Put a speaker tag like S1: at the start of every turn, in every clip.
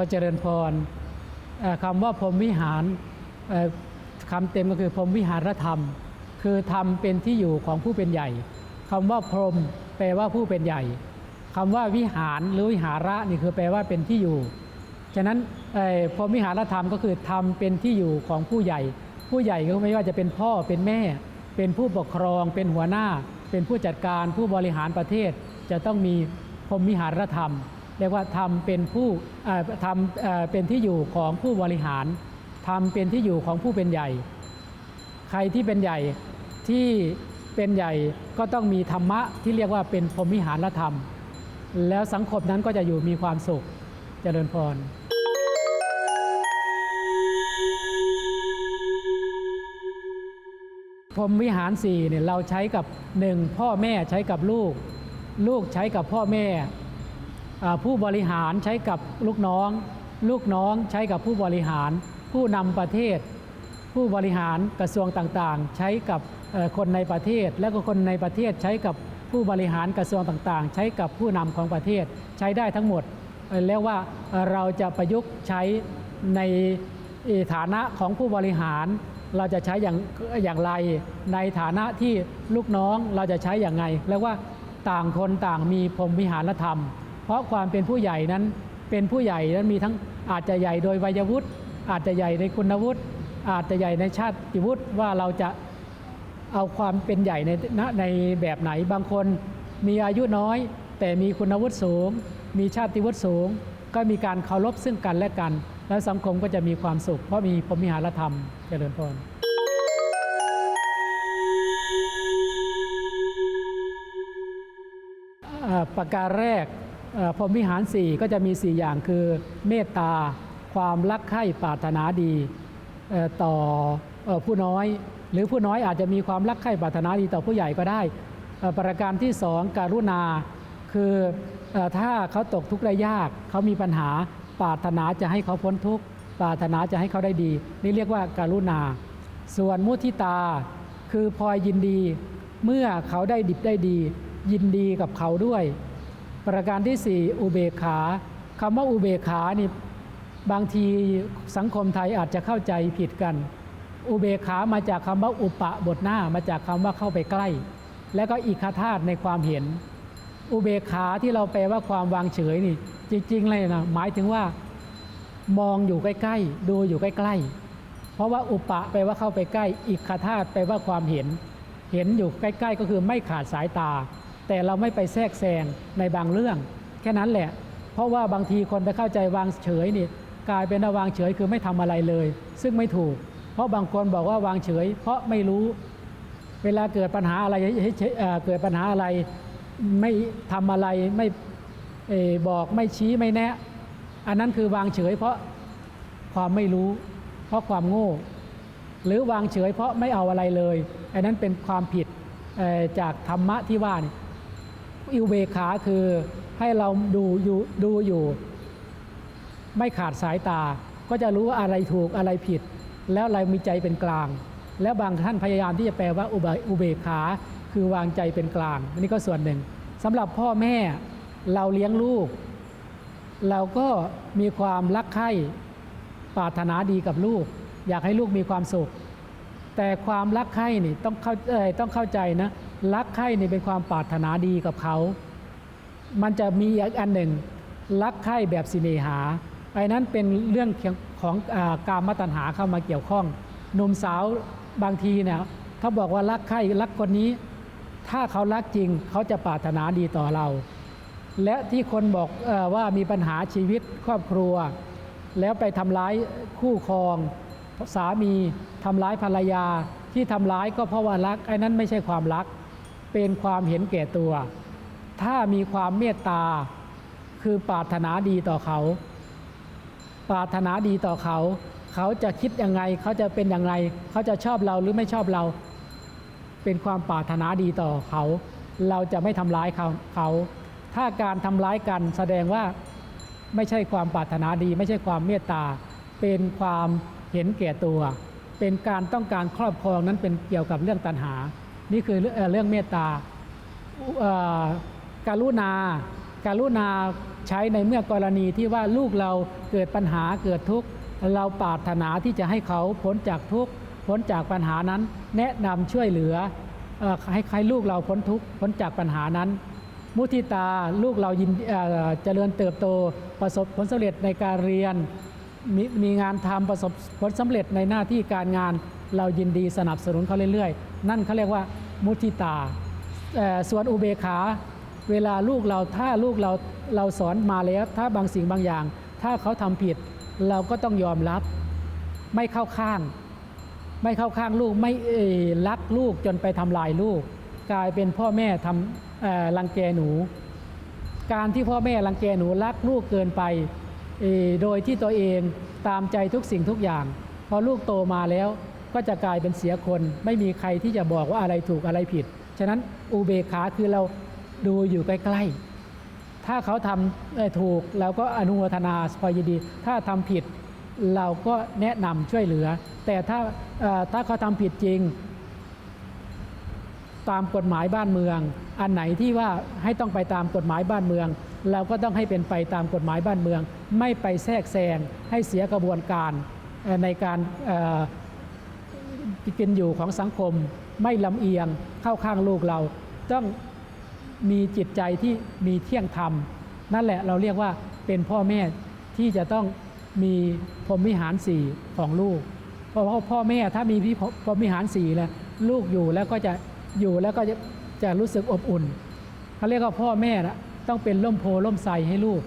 S1: อเจริญพรคำว่าพรหมวิหารคำเต็มก็คือพรหมวิหารธรรม คือธรรมเป็นที่อยู่ของผู้เป็นใหญ่คำว่าพรหมแปลว่าผู้เป็นใหญ่คำว่าวิหารหรือวิหาระนี่คือแปลว่าเป็นที่อยู่ ฉะนั้นพรหมวิหารธรรมก็คือธรรมเป็นที่อยู่ของผู้ใหญ่ ผู้ใหญ่ก็ไม่ว่าจะเป็นพ่อเป็นแม่ เป็นผู้ปกครอง เป็นหัวหน้า เป็นผู้จัดการผู้บริหารประเทศ จะต้องมีพรหมวิหารธรรม เรียกว่าธรรมเป็นผู้เอ่อธรรมเป็นที่อยู่ของผู้บริหารธรรมเป็นที่อยู่ของผู้เป็นใหญ่ ใครที่เป็นใหญ่ที่เป็นใหญ่ก็ต้องมีธรรมะที่เรียกว่าเป็นพรหมวิหารธรรม แล้วสังคมนั้นก็จะอยู่มีความสุขเจริญพรพรหมวิหารสี่เนี่ยเราใช้กับหนึ่งพ่อแม่ใช้กับลูก ลูกใช้กับพ่อแม่ ผู้บริหารใช้กับลูกน้อง ลูกน้องใช้กับผู้บริหาร ผู้นำประเทศ ผู้บริหารกระทรวงต่างๆ ใช้กับคนในประเทศ และก็คนในประเทศใช้กับผู้บริหารกระทรวงต่างๆ ใช้กับผู้นำของประเทศใช้ได้ทั้งหมดเอ่อแล้วว่าเราจะประยุกต์ใช้ในฐานะของผู้บริหาร เราจะใช้อย่างอย่างไร ในฐานะที่ลูกน้องเราจะใช้อย่างไงแล้วว่าต่างคนต่างมีพรมวิหารธรรม ราะความเป็นผู้ใหญ่นั้น เป็นผู้ใหญ่นั้นมีทั้งอาจจะใหญ่โดยวัยวุฒิอาจจะใหญ่ในคุณวุฒิอาจจะใหญ่ในชาติวุฒิว่าเราจะเอาความเป็นใหญ่ในณในแบบไหนบางคนมีอายุน้อย แต่มีคุณวุฒิสูง มีชาติวุฒิสูง ก็มีการเคารพซึ่งกันและกัน แล้วสังคมก็จะมีความสุข เพราะมีพรมิหารธรรมเจริญพรประการแรก พรหมวิหาร 4 ก็จะมี 4 อย่างคือเมตตา ความรักใคร่ปรารถนาดีต่อผู้น้อย หรือผู้น้อยอาจจะมีความรักใคร่ปรารถนาดีต่อผู้ใหญ่ก็ได้ ประการที่สองการุณา คือเอ่อถ้าเขาตกทุกข์ได้ยาก เขามีปัญหาปรารถนาจะให้เขาพ้นทุกข์ปรารถนาจะให้เขาได้ดี นี่เรียกว่าการุณา ส่วนมุทิตาคือพลอยยินดีเมื่อเขาได้ดิบได้ดี ยินดีกับเขาด้วย ประการที่สี่อุเบกขาคำว่าอุเบกขานี่บางทีสังคมไทยอาจจะเข้าใจผิดกัน อุเบกขามาจากคำว่าอุปะบทหน้ามาจากคำว่าเข้าไปใกล้ และก็อีกคาธาตุในความเห็น อุเบกขาที่เราแปลว่าความวางเฉยนี่ จริง ๆ เลยนะหมายถึงว่า มองอยู่ใกล้ๆ ดูอยู่ใกล้ๆ เพราะว่าอุปะแปลว่าเข้าไปใกล้ อีกคาธาตุแปลว่าความเห็น เห็นอยู่ใกล้ ๆ ก็คือไม่ขาดสายตา แต่เราไม่ไปแทรกแซงในบางเรื่อง แค่นั้นแหละ เพราะว่าบางทีคนไปเข้าใจวางเฉยนี่กลายเป็นวาวางเฉยคือไม่ทำอะไรเลย ซึ่งไม่ถูก เพราะบางคนบอกว่าวางเฉย เพราะไม่รู้ เวลาเกิดปัญหาอะไรเเเกิดปัญหาอะไรไม่ทำอะไรไม่บอกไม่ชี้ไม่แนะ อันนั้นคือวางเฉย เพราะความไม่รู้ เพราะความโง่ หรือวางเฉย เพราะไม่เอาอะไรเลย อันนั้นเป็นความผิดจากธรรมะที่ว่านี่ อิเบขาคือให้เราดูอยู่ดูอยู่ ไม่ขาดสายตา ก็จะรู้ว่าอะไรถูกอะไรผิด แล้วเรามีใจเป็นกลาง แล้วบางท่านพยายามที่จะแปลว่าอุเบกขาคือวางใจเป็นกลางอันนี้ก็ส่วนหนึ่งสำหรับพ่อแม่เราเลี้ยงลูก เราก็มีความรักใคร่ปรารถนาดีกับลูก อยากให้ลูกมีความสุข แต่ความรักใคร่นี่ต้องเข้าต้องเข้าใจนะ รักใคร่นี่เป็นความปรารถนาดีกับเขา มันจะมีอีกอันหนึ่ง รักใคร่แบบสิเนหาไอ้นั้นเป็นเรื่องของอากามตัณหาเข้ามาเกี่ยวข้องหนุ่มสาวบางทีเนี่ยเขาบอกว่ารักใคร่รักคนนี้ ถ้าเขารักจริงเขาจะปรารถนาดีต่อเรา และที่คนบอกอว่ามีปัญหาชีวิตครอบครัว แล้วไปทำร้ายคู่ครอง สามีทำร้ายภรรยาที่ทำร้ายก็เพราะว่ารักไอ้นั้นไม่ใช่ความรัก เป็นความเห็นแก่ตัว ถ้ามีความเมตตา คือปรารถนาดีต่อเขา ปรารถนาดีต่อเขา เขาจะคิดยังไง เขาจะเป็นยังไงเขาจะชอบเราหรือไม่ชอบเรา เป็นความปรารถนาดีต่อเขา เราจะไม่ทำร้ายเขาเขา ถ้าการทำร้ายกันแสดงว่าไม่ใช่ความปรารถนาดี ไม่ใช่ความเมตตา เป็นความเห็นแก่ตัว เป็นการต้องการครอบครองนั้นเป็นเกี่ยวกับเรื่องตัณหา นี่คือเรื่องเรื่องเมตตาการุณาการุณาใช้ในเมื่อกรณีที่ว่าลูกเราเกิดปัญหาเกิดทุกข์เราปรารถนาที่จะให้เขาพ้นจากทุกข์พ้นจากปัญหานั้น แนะนำช่วยเหลืออให้ให้ลูกเราพ้นทุกข์พ้นจากปัญหานั้น มุทิตาลูกเรายินเอ่อเจริญเติบโตประสบผลสำเร็จในการเรียนมีมีงานทำประสบผลสำเร็จในหน้าที่การงาน เรายินดีสนับสนุนเขาเรื่อยๆ นั่นเขาเรียกว่ามุทิตา ส่วนอุเบกขา เวลาลูกเราถ้าลูกเราเราสอนมาแล้ว ถ้าบางสิ่งบางอย่าง ถ้าเขาทำผิด เราก็ต้องยอมรับ ไม่เข้าข้าง ไม่เข้าข้างลูกไม่เอรักลูกจนไปทำลายลูก กลายเป็นพ่อแม่ทำรังแกหนู การที่พ่อแม่รังแกหนูรักลูกเกินไปโดยที่ตัวเองตามใจทุกสิ่งทุกอย่าง พอลูกโตมาแล้ว ก็จะกลายเป็นเสียคน ไม่มีใครที่จะบอกว่าอะไรถูกอะไรผิด ฉะนั้นอุเบกขาคือเราดูอยู่ใกล้ๆ ถ้าเขาทำถูกเราก็อนุโมทนาพอยินดี ถ้าทำผิดเราก็แนะนำช่วยเหลือ แต่ถ้าถ้าเขาทำผิดจริง ตามกฎหมายบ้านเมือง อันไหนที่ว่าให้ต้องไปตามกฎหมายบ้านเมือง เราก็ต้องให้เป็นไปตามกฎหมายบ้านเมือง ไม่ไปแทรกแซงให้เสียกระบวนการในการ เอ่อกินอยู่ของสังคม ไม่ลำเอียงเข้าข้างลูกเรา ต้องมีจิตใจที่มีเที่ยงธรรม นั่นแหละเราเรียกว่าเป็นพ่อแม่ที่จะต้องมีพรหมวิหารสี่ของลูก เพราะว่าพ่อแม่ถ้ามีพี่พรหมวิหารสี่แล้วลูกอยู่แล้วก็จะอยู่แล้วก็จะจะรู้สึกอบอุ่นเขาเรียกว่าพ่อแม่นะต้องเป็นร่มโพล่มไทรให้ลูก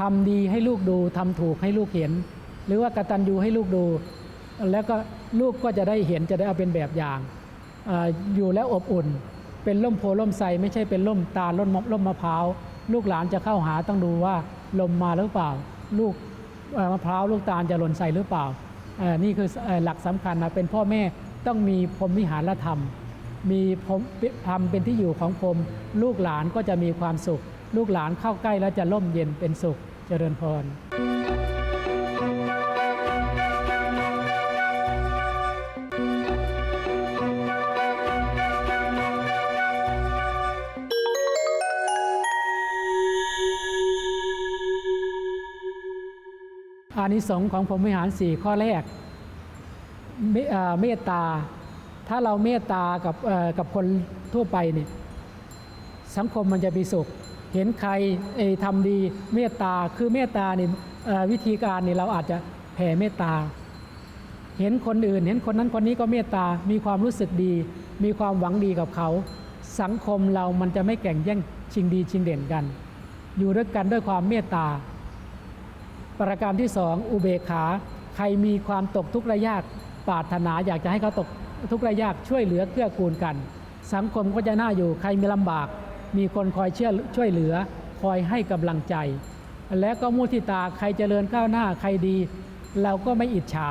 S1: ทำดีให้ลูกดูทำถูกให้ลูกเห็น หรือว่ากตัญญูให้ลูกดู แล้วก็ ลูกก็จะได้เห็นจะได้เอาเป็นแบบอย่างออยู่แล้วอบอุ่น เป็นร่มโพล่มไทรไม่ใช่เป็นร่มตาลร่มมะร่มมะพร้าวลูกหลานจะเข้าหาต้องดูว่าลมมาหรือเปล่า ลูกมะพร้าวลูกตาลจะหล่นใส่หรือเปล่านี่คือหลักสำคัญนะเป็นพ่อแม่ต้องมีพรมวิหารธรรม มีพรมธรรมเป็นที่อยู่ของพรมลูกหลานก็จะมีความสุข ลูกหลานเข้าใกล้แล้วจะร่มเย็นเป็นสุขเจริญพร อานิสงส์ของพรหมวิหารสี่ข้อแรกเมตตา ถ้าเราเมตตากับกับคนทั่วไปเนี่ยสังคมมันจะมีสุข เห็นใครเอ่ยทำดีเมตตาคือเมตตานี่วิธีการนี่เราอาจจะแผ่เมตตา เห็นคนอื่น เห็นคนนั้นคนนี้ก็เมตตา มีความรู้สึกดี มีความหวังดีกับเขา สังคมเรามันจะไม่แข่งแย่งชิงดีชิงเด่นกัน อยู่ด้วยกันด้วยความเมตตา ประการที่สองอุเบกขา ใครมีความตกทุกข์ระยากปรารถนาอยากจะให้เขาตกทุกข์ระยากช่วยเหลือเกื้อกูลกัน สังคมก็จะน่าอยู่ใครมีลำบาก มีคนคอยเชื่อช่วยเหลือ คอยให้กำลังใจ และก็มุทิตาใครเจริญก้าวหน้าใครดี เราก็ไม่อิจฉา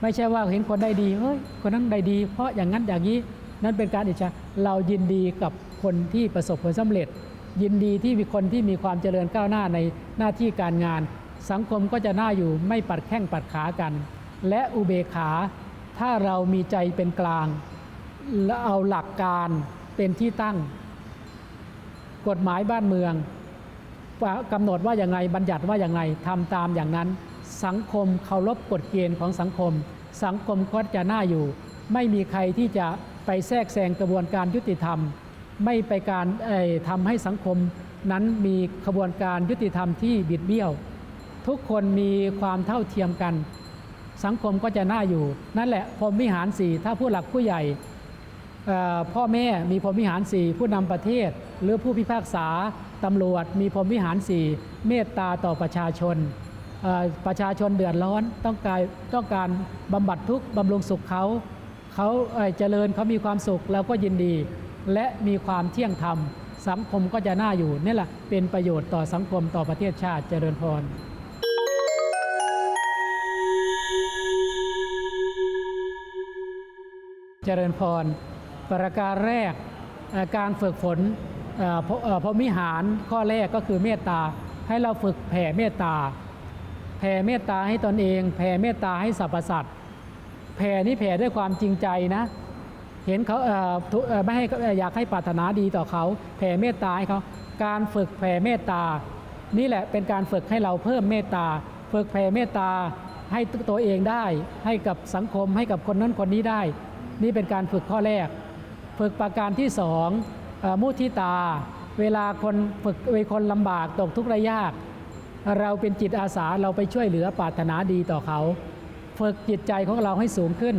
S1: ไม่ใช่ว่าเห็นคนได้ดีเฮ้ยคนนั้นได้ดี เพราะอย่างนั้นอย่างนี้นั่นเป็นการอิจฉาเรายินดีกับคนที่ประสบผลสำเร็จ ยินดีที่มีคนที่มีความเจริญก้าวหน้าในหน้าที่การงาน สังคมก็จะน่าอยู่ไม่ปัดแข้งปัดขากัน และอุเบกขา ถ้าเรามีใจเป็นกลาง และเอาหลักการเป็นที่ตั้ง กฎหมายบ้านเมืองกำหนดว่าอย่างไรบัญญัติว่าอย่างไรทำตามอย่างนั้น สังคมเคารพกฎเกณฑ์ของสังคม สังคมก็จะน่าอยู่ ไม่มีใครที่จะไปแทรกแซงกระบวนการยุติธรรม ไม่ไปการทำให้สังคมนั้นมีขบวนการยุติธรรมที่บิดเบี้ยว ทุกคนมีความเท่าเทียมกัน สังคมก็จะน่าอยู่ นั่นแหละพรหมวิหารสี่ถ้าผู้หลักผู้ใหญ่พ่อแม่มีพรหมวิหารสี่ผู้นำประเทศ หรือผู้พิพากษาตำรวจ มีพรหมวิหารสี่เมตตาต่อประชาชน ประชาชนเดือดร้อนต้องการต้องการบำบัดทุกข์บำรุงสุขเขาเขาเจริญเขามีความสุขเราก็ยินดี และมีความเที่ยงธรรม สังคมก็จะน่าอยู่นี่แหละเป็นประโยชน์ต่อสังคมต่อประเทศชาติเจริญพร เจริญพร ประการแรกการฝึกฝนเพรมิหารข้อแรกก็คือเมตตาให้เราฝึกแผ่เมตตา แผ่เมตตาให้ตนเอง แผ่เมตตาให้สรรพสัตว์แผ่นี่แผ่ด้วยความจริงใจนะ เห็นเขาไม่ให้อยากให้ปรารถนาดีต่อเขา แผ่เมตตาให้เขาการฝึกแผ่เมตตา นี่แหละเป็นการฝึกให้เราเพิ่มเมตตา ฝึกแผ่เมตตาให้ตัวเองได้ ให้กับสังคมให้กับคนนั้นคนนี้ได้ นี่เป็นการฝึกข้อแรก ฝึกประการที่สองอมุทิตา เวลาคนฝึกเวลคนลำบากตกทุกข์ระยาก เราเป็นจิตอาสาเราไปช่วยเหลือปรารถนาดีต่อเขา ฝึกจิตใจของเราให้สูงขึ้น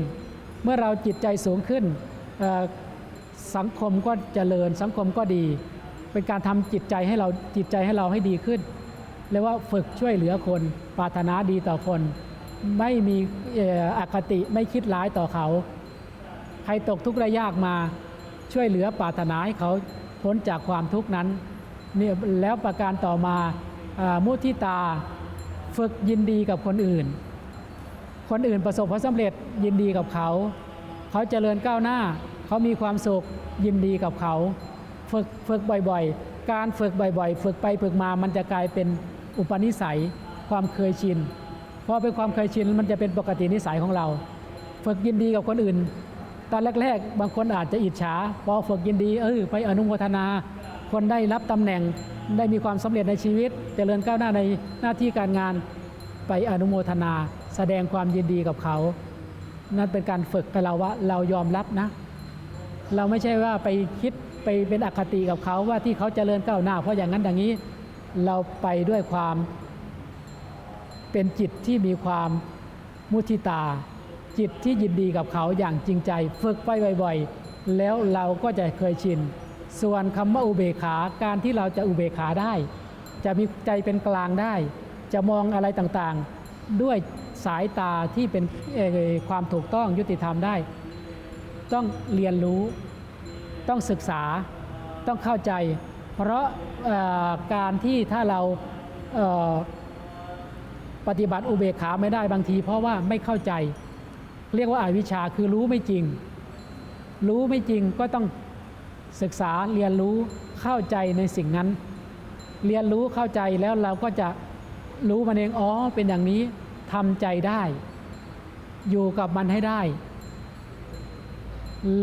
S1: เมื่อเราจิตใจสูงขึ้นสังคมก็เจริญสังคมก็ดี เป็นการทำจิตใจให้เราจิตใจให้เราให้ดีขึ้นเรียกว่าฝึกช่วยเหลือคนปรารถนาดีต่อคน ไม่มีอคติไม่คิดร้ายต่อเขา ใครตกทุกข์ระยากมา ช่วยเหลือปรารถนาให้เขาพ้นจากความทุกข์นั้นเนี่ยแล้วประการต่อมาอ่ามุทิตาฝึกยินดีกับคนอื่น คนอื่นประสบผลสำเร็จยินดีกับเขา เขาเจริญก้าวหน้า เขามีความสุขยินดีกับเขา ฝึกฝึกบ่อยๆ การฝึกบ่อยๆ ฝึกไปฝึกมามันจะกลายเป็นอุปนิสัยความเคยชินพอเป็นความเคยชินมันจะเป็นปกตินิสัยของเรา ฝึกยินดีกับคนอื่น ตอนแรก ๆ บางคนอาจจะอิจฉาพอฝึกยินดีเออไปอนุโมทนา คนได้รับตำแหน่งได้มีความสำเร็จในชีวิต เจริญก้าวหน้าในหน้าที่การงานไปอนุโมทนา แสดงความยินดีกับเขา นั่นเป็นการฝึกกับเราว่าเรายอมรับนะ เราไม่ใช่ว่าไปคิดไปเป็นอคติกับเขาว่าที่เขาเจริญก้าวหน้า เพราะอย่างนั้นอย่างนี้เราไปด้วยความเป็นจิตที่มีความมุทิตา จิตที่ยินดีกับเขาอย่างจริงใจฝึกไปบ่อยๆ แล้วเราก็จะเคยชิน ส่วนคำว่าอุเบกขาการที่เราจะอุเบกขาได้ จะมีใจเป็นกลางได้ จะมองอะไรต่างๆ ด้วยสายตาที่เป็นความถูกต้องยุติธรรมได้ ต้องเรียนรู้ ต้องศึกษาต้องเข้าใจ เพราะการที่ถ้าเราปฏิบัติอุเบกขาไม่ได้บางที เพราะว่าไม่เข้าใจ เรียกว่าอาวิชชาคือรู้ไม่จริง รู้ไม่จริงก็ต้องศึกษาเรียนรู้เข้าใจในสิ่งนั้น เรียนรู้เข้าใจแล้วเราก็จะรู้มันเองอ๋อเป็นอย่างนี้ทำใจได้ อยู่กับมันให้ได้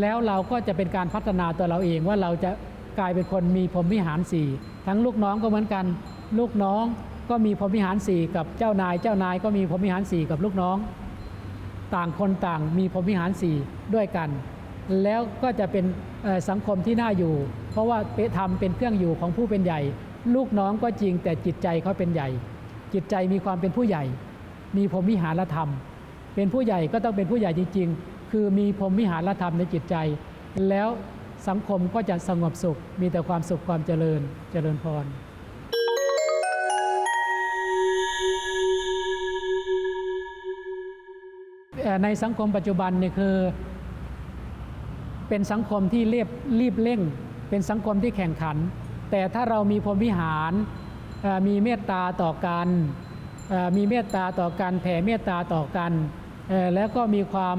S1: แล้วเราก็จะเป็นการพัฒนาตัวเราเองว่าเราจะกลายเป็นคนมีพรหมวิหารสี่ทั้งลูกน้องก็เหมือนกัน ลูกน้องก็มีพรหมวิหารสี่กับเจ้านาย เจ้านายก็มีพรหมวิหารสี่กับลูกน้อง ต่างคนต่างมีพรหมวิหารสี่ด้วยกัน แล้วก็จะเป็นสังคมที่น่าอยู่ เพราะว่าเปธรรมเป็นเครื่องอยู่ของผู้เป็นใหญ่ ลูกน้องก็จริงแต่จิตใจเขาเป็นใหญ่ จิตใจมีความเป็นผู้ใหญ่ มีพรหมวิหารธรรม เป็นผู้ใหญ่ก็ต้องเป็นผู้ใหญ่จริง ๆ คือมีพรหมวิหารธรรมในจิตใจ แล้วสังคมก็จะสงบสุข มีแต่ความสุขความเจริญเจริญพร ในสังคมปัจจุบันเนี่ยคือ เป็นสังคมที่เรียบรีบเร่ง เป็นสังคมที่แข่งขัน แต่ถ้าเรามีพรหมวิหารมีเมตตาต่อกันมีเมตตาต่อกันแผ่เมตตาต่อกัน แล้วก็มีความ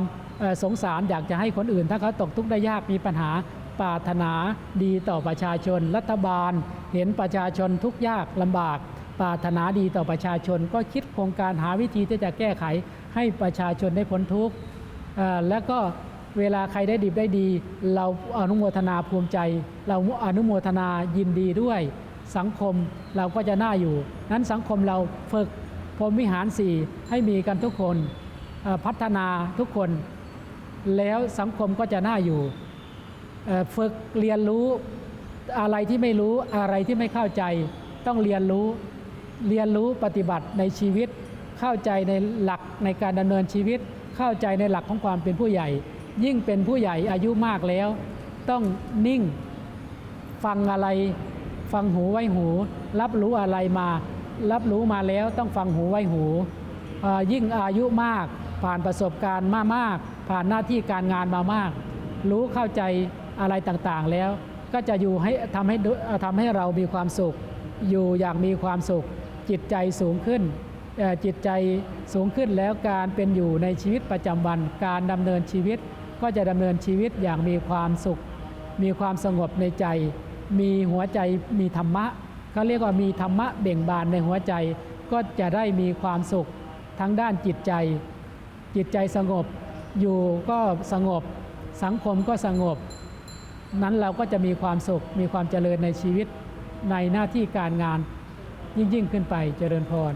S1: สงสารอยากจะให้คนอื่น ถ้าเขาตกทุกข์ได้ยากมีปัญหาปรารถนาดีต่อประชาชน รัฐบาล เห็นประชาชนทุกยากลำบากปรารถนาดีต่อประชาชน ก็คิดโครงการหาวิธีที่จะแก้ไข ให้ประชาชนได้พ้นทุกข์แล้วก็เวลาใครได้ดีได้ดี เราอนุโมทนาภูมิใจ เราอนุโมทนายินดีด้วย สังคมเราก็จะน่าอยู่ นั้นสังคมเราฝึกพรมวิหารสี่ให้มีกันทุกคนพัฒนาทุกคน แล้วสังคมก็จะน่าอยู่ฝึกเรียนรู้อะไรที่ไม่รู้อะไรที่ไม่เข้าใจ ต้องเรียนรู้เรียนรู้ปฏิบัติในชีวิต เข้าใจในหลักในการดำเนินชีวิต เข้าใจในหลักของความเป็นผู้ใหญ่ ยิ่งเป็นผู้ใหญ่อายุมากแล้ว ต้องนิ่งฟังอะไร ฟังหูไว้หู รับรู้อะไรมา รับรู้มาแล้วต้องฟังหูไว้หู ยิ่งอายุมากผ่านประสบการณ์มามาก ผ่านหน้าที่การงานมามาก รู้เข้าใจอะไรต่างๆแล้ว ก็จะอยู่ให้ทำให้ทำให้เรามีความสุข อยู่อย่างมีความสุข จิตใจสูงขึ้น จิตใจสูงขึ้นแล้วการเป็นอยู่ในชีวิตประจำวัน การดำเนินชีวิตก็จะดำเนินชีวิตอย่างมีความสุข มีความสงบในใจ มีหัวใจมีธรรมะเขาเรียกว่ามีธรรมะเบ่งบานในหัวใจ ก็จะได้มีความสุขทั้งด้านจิตใจ จิตใจสงบอยู่ก็สงบ สังคมก็สงบ นั้นเราก็จะมีความสุข มีความเจริญในชีวิตในหน้าที่การงานยิ่งยิ่งขึ้นไปเจริญพร